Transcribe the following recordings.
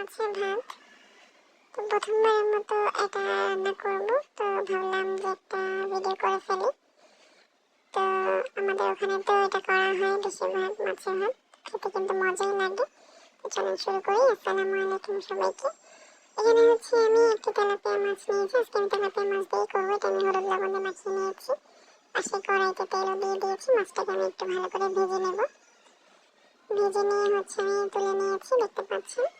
মাছের ভাত তো প্রথমবারের মতো এটা রান্না করব। তো ভাবলাম যে একটা ভিডিও করে ফেলি। তো আমাদের ওখানে তো এটা করা হয় বেশিরভাগ মাছের ভাত। খেতে কিন্তু মজাই লাগে। তো চলুন শুরু করি। আসসালামু আলাইকুম সবাইকে। এখানে হচ্ছে আমি একটি তেলাপিয়া মাছ নিয়েছি। আজকে আমি তেলাপিয়া মাছ দিয়ে করব। এটা আমি হলুদ লবণ মাখিয়ে নিয়েছি। পাশে কড়াইতে তেলও দিয়ে দিয়েছি। মাছটাকে আমি একটু ভালো করে ভেজে নেব। ভেজে নিয়ে হচ্ছে আমি তুলে নিয়েছি। দেখতে পাচ্ছেন? আর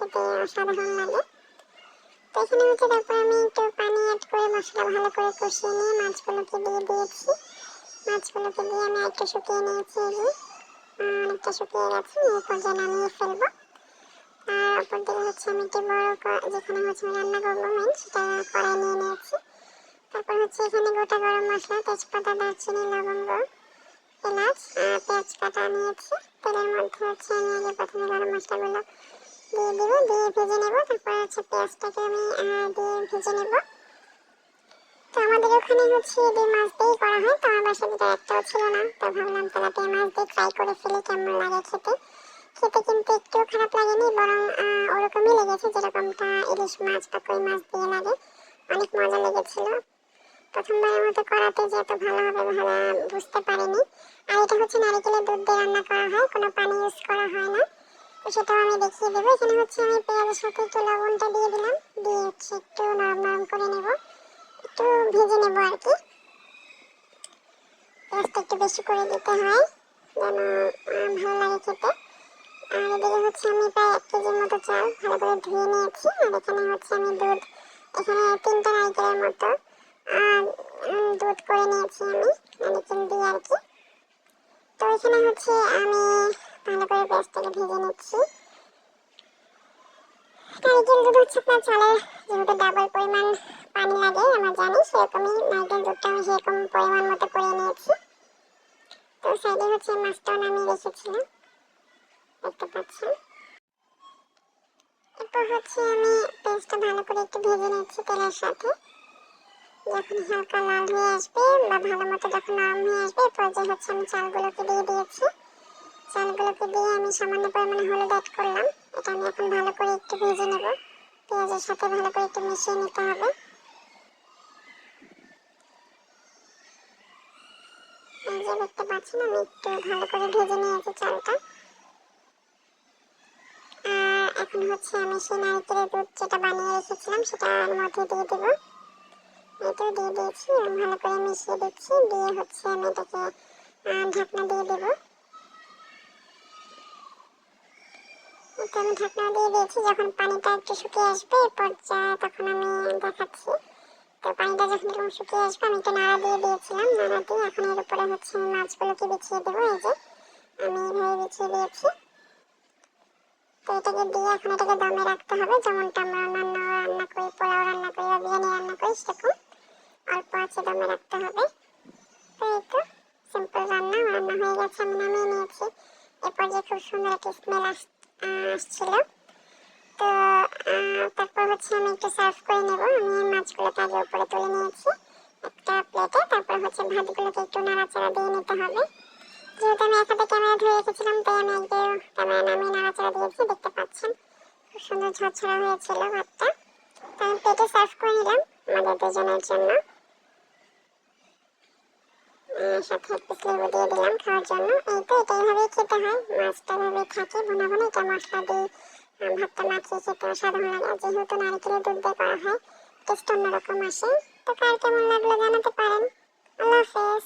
খেতে অসাধারণ লাগে। তো এখানে হচ্ছে তারপর আমি একটু পানি অ্যাড করে মশলা ভালো করে কষিয়ে নিয়ে মাছগুলোকে দিয়ে দিয়েছি। মাছগুলোকে দিয়ে আমি একটু শুকিয়ে নিয়েছি যে। অনেকটা শুকিয়ে গেছে, এই পর্যায়ে নামিয়ে ফেলব। আর অপর দিকে হচ্ছে আমি একটি বড় যেখানে হচ্ছে আমি রান্না করব মেন সেটা কড়াই নিয়ে নিয়েছি। তারপর হচ্ছে এখানে গোটা গরম মশলা, তেজপাতা, দারচিনি, লবঙ্গ, এলাচ আর পেঁয়াজ কাটা নিয়েছি। তেলের মধ্যে হচ্ছে আমি আগে প্রথমে গরম মশলাগুলো দিয়ে দেবো দিয়ে ভেজে নেব, তারপর হচ্ছে পেঁয়াজটাকে আমি দিয়ে ভেজে নেব। তো আমাদের ওখানে হচ্ছে দুই মাছ দিয়েই করা হয়, তো আমার বাসায় দুটো একটাও ছিল না, তো ভাবলাম তেলাপিয়া মাছ দিয়ে ট্রাই করে ফেলি কেমন লাগে খেতে। খেতে কিন্তু একটু খারাপ লাগেনি, বরং ওরকমই লেগেছে, যেরকমটা ইলিশ মাছ বা কই মাছ দিয়ে লাগে। অনেক মজা লেগেছিল। প্রথমবারের মতো করাতে যে এত ভালো হবে ভালো বুঝতে পারিনি। আর এটা হচ্ছে নারিকেলের দুধ দিয়ে রান্না করা হয়, কোনো পানি ইউজ করা হয় না। সেটাও আমি দেখিয়ে দেবো। এখানে হচ্ছে আমি পেঁয়াজের সাথে একটু লবণটা দিয়ে দিলাম। দিয়ে হচ্ছে একটু নরম নরম করে নেব। একটু ভেজে নেব আর কি। পেঁয়াজটা একটু বেশি করে দিতে হয়, যেন ভালো লাগে খেতে। আর এদিকে হচ্ছে আমি প্রায় এক কেজির মতো চাল ভালো করে ধুয়ে নিয়েছি। আর এখানে হচ্ছে আমি দুধ, এখানে তিনটা নারকেলের মতো দুধ করে নিয়েছি আমি, নারকেল দিয়ে আর কি। তো এখানে হচ্ছে আমি ভালো করে পেঁয়াজটাকে ভেজে নিচ্ছি। নারকেল দুধ হচ্ছে আপনার চালের যেহেতু ডাবল পরিমাণ পানি লাগে, আমরা জানি সেরকমই নারকেল দুধটা আমি সেরকম পরিমাণ মতো করে নিয়েছি। তো সাইডে হচ্ছে মাছটাও নামিয়ে রেখেছিলাম। দেখতে পাচ্ছেন? এরপর হচ্ছে আমি পেঁয়াজটা ভালো করে একটু ভেজে নিচ্ছি তেলের সাথে। যখন হালকা লাল হয়ে আসবে বা ভালো মতো যখন নরম হয়ে আসবে এই পর্যায়ে হচ্ছে আমি চালগুলোকে দিয়ে দিয়েছি। চালগুলোকে দিয়ে আমি সামান্য পরিমাণে হলুদ অ্যাড করলাম। এটা আমি এখন ভালো করে একটু ভেজে নেব। পেঁয়াজের সাথে ভালো করে একটু মিশিয়ে নিতে হবে। যে দেখতে পাচ্ছেন, আমি একটু ভালো করে ভেজে নিয়েছি চালটা। এখন হচ্ছে আমি সেই নারকেলের দুধ যেটা বানিয়ে রেখেছিলাম সেটার মধ্যে দিয়ে দেবো। এটাও দিয়ে দিয়েছি ভালো করে মিশিয়ে দিচ্ছি। দিয়ে হচ্ছে আমি এটাকে ঢাকনা দিয়ে দেবো। এটা আমি ঢাকনা দিয়ে দিয়েছি, যখন পানিটা একটু শুকিয়ে আসবে এই পর্যায়ে তখন আমি দেখাচ্ছি। তো পানিটা যখন এরকম শুকিয়ে আসবে, আমি একটু নাড়া দিয়ে দিয়েছিলাম, নাড়া দিয়ে এখন এর উপরে হচ্ছে আমি মাছগুলোকে বিছিয়ে দেবো, এই যে আমি এইভাবে বিছিয়ে দিয়েছি। তো এটাকে দিয়ে এখন এটাকে দমে রাখতে হবে, যেমনটা আমরা অন্যান্য রান্না করি, পোলাও রান্না করি বা বিরিয়ানি রান্না করি, সেরকম অল্প আছে দমে রাখতে হবে। তো এই তো সিম্পল রান্না রান্না হয়ে গেছে, আমি নামিয়ে নিয়েছি। এরপর যে খুব সুন্দর একটা স্মেল আসছিল তো তারপর হচ্ছে আমি একটু সার্ভ করে নেব। আমি মাছগুলোকে আগে উপরে তুলে নিয়েছি একটা প্লেটে তারপর হচ্ছে ভাতগুলোকে একটু নাড়াচাড়া দিয়ে নিতে হবে। যেহেতু আমি এক হাতে ক্যামেরা ধরে রেখেছিলাম, তাই আমি একটু ক্যামেরা নামিয়ে নাড়াচাড়া দিয়েছি। দেখতে পাচ্ছেন, খুব সুন্দর ঝরঝরা হয়েছিল ভাতটা। তো আমি প্লেটে সার্ভ করে নিলাম আমাদের দুজনের জন্য। লেবু দিয়ে দিলাম খাওয়ার জন্য এই তো এটা এইভাবেই খেতে হয় মাছটা এভাবেই থাকে ভুনা ভুনা এটা মশলা দিয়ে ভাতটা মাখিয়ে খেতে অসাধারণ লাগে যেহেতু নারকেলের দুধ দিয়ে করা হয় টেস্ট অন্যরকম আসে তো কার কেমন লাগল জানাতে পারেন আল্লাহ হাফেজ